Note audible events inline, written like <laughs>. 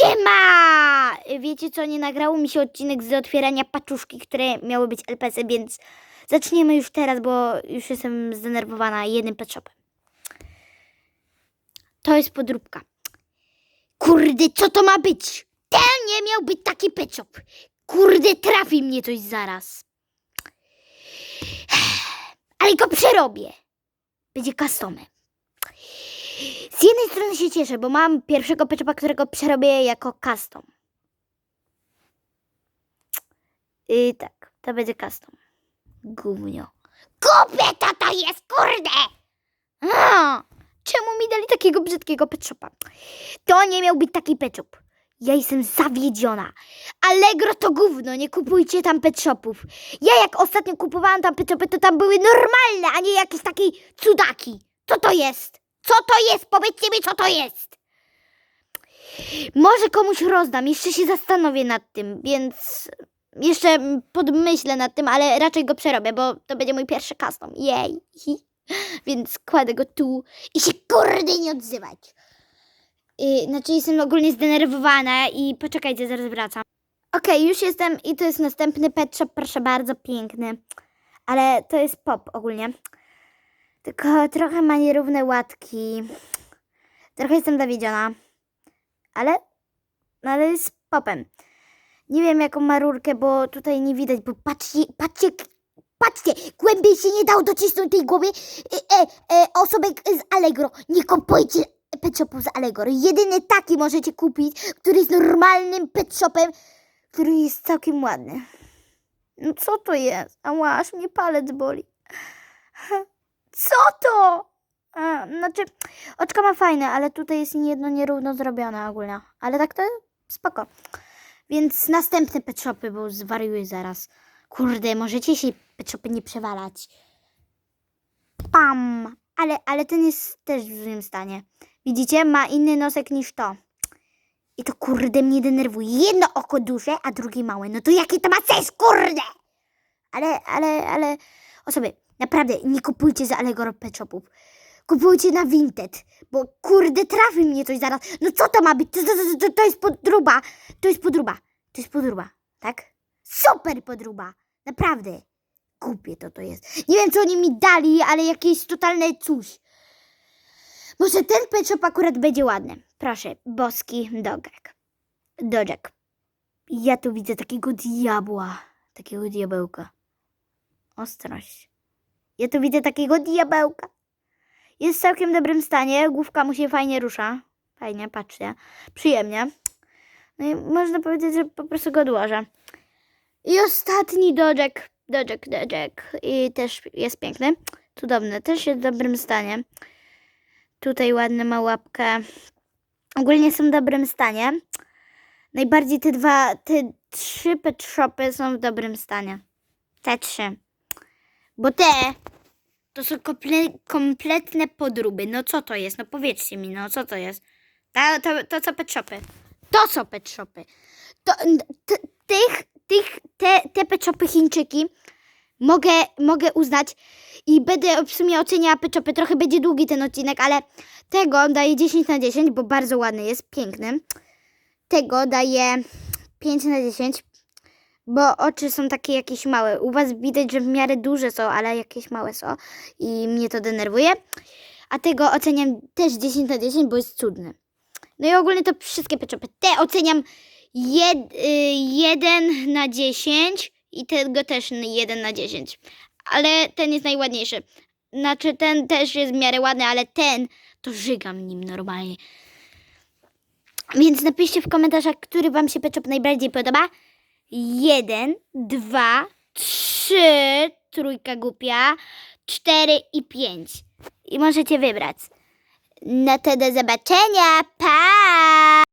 Siema! Wiecie co, nie nagrało mi się odcinek z otwierania paczuszki, które miały być LPS-y, więc zaczniemy już teraz, bo już jestem zdenerwowana jednym pet shopem. To jest podróbka. Kurde, co to ma być? Ten nie miał być taki pet shop. Kurde, trafi mnie coś zaraz. <sighs> Ale go przerobię. Będzie customem. Z jednej strony się cieszę, bo mam pierwszego peczopa, którego przerobię jako custom. I tak, to będzie custom. Gównio. Głupie to to jest, kurde! A, czemu mi dali takiego brzydkiego peczopa? To nie miał być taki peczop. Ja jestem zawiedziona. Allegro to gówno, nie kupujcie tam pet shopów. Ja jak ostatnio kupowałam tam pet shopy, to tam były normalne, a nie jakieś takie cudaki. Co to jest? Co to jest? Powiedzcie mi, co to jest. Może komuś rozdam, jeszcze się zastanowię nad tym, więc jeszcze podmyślę nad tym, ale raczej go przerobię, bo to będzie mój pierwszy custom. Jej. <laughs> Więc kładę go tu i się kurde nie odzywać. Yy, znaczy jestem ogólnie zdenerwowana i poczekajcie, zaraz wracam. Okej, już jestem i to jest następny pet shop, proszę bardzo, piękny. Ale to jest pop ogólnie. Tylko trochę ma nierówne łatki. Trochę jestem zawiedziona. Ale, ale jest popem. Nie wiem jaką ma rurkę, bo tutaj nie widać, bo patrzcie, patrzcie, patrzcie, głębiej się nie dało docisnąć tej głowy e, e, e, osobek z Allegro. Nie kupujcie pet shopu z Allegro. Jedyny taki możecie kupić, który jest normalnym pet shopem, który jest całkiem ładny. No co to jest? Ała, aż mnie palec boli. <laughs> Co to? Znaczy, oczka ma fajne, ale tutaj jest jedno nierówno zrobione ogólnie. Ale tak to spoko. Więc następne pet shopy, bo zwariuję zaraz. Kurde, możecie się pet shopy nie przewalać. Pam! Ale, ale ten jest też w złym stanie. Widzicie? Ma inny nosek niż to. I to kurde mnie denerwuje. Jedno oko duże, a drugie małe. No to jaki to ma sens, kurde! Ale, ale, ale... Osoby, naprawdę nie kupujcie za Allegro Pet Shopów. Kupujcie na Vinted, bo kurde trafi mnie coś zaraz. No co to ma być? To, to, to, to, to jest podruba. To jest podruba. To jest podruba, tak? Super podruba. Naprawdę. Głupie to to jest. Nie wiem, co oni mi dali, ale jakieś totalne coś. Może ten pet shop akurat będzie ładny. Proszę, boski dogek. Dodżek. Ja tu widzę takiego diabła. Takiego diabełka. Ostrość. Ja tu widzę takiego diabełka. Jest w całkiem dobrym stanie. Główka mu się fajnie rusza. Fajnie, patrzcie. Przyjemnie. No i można powiedzieć, że po prostu go odłożę. I ostatni dodżek. Dodżek, dodżek. I też jest piękny. Cudowny. Też jest w dobrym stanie. Tutaj ładny ma łapkę. Ogólnie są w dobrym stanie. Najbardziej te dwa, te trzy pet shopy są w dobrym stanie. Te trzy. Bo te to są komple kompletne podróby. No co to jest? No powiedzcie mi, no co to jest? To, to, to co pet shopy? To są pet shopy. To, t, tych, tych, te, te pet shopy Chińczyki mogę, mogę uznać i będę w sumie oceniała pet shopy. Trochę będzie długi ten odcinek, ale tego daję 10 na 10, bo bardzo ładny jest, piękny. Tego daję 5 na 10, bo oczy są takie jakieś małe. U was widać, że w miarę duże są, ale jakieś małe są i mnie to denerwuje. A tego oceniam też 10 na 10, bo jest cudny. No i ogólnie to wszystkie peczopy. Te oceniam 1 na 10 i tego też 1 na 10. Ale ten jest najładniejszy. Znaczy ten też jest w miarę ładny, ale ten to żygam nim normalnie. Więc napiszcie w komentarzach, który wam się peczop najbardziej podoba. Jeden, dwa, trzy, trójka głupia, cztery i pięć. I możecie wybrać. No to do zobaczenia. Pa!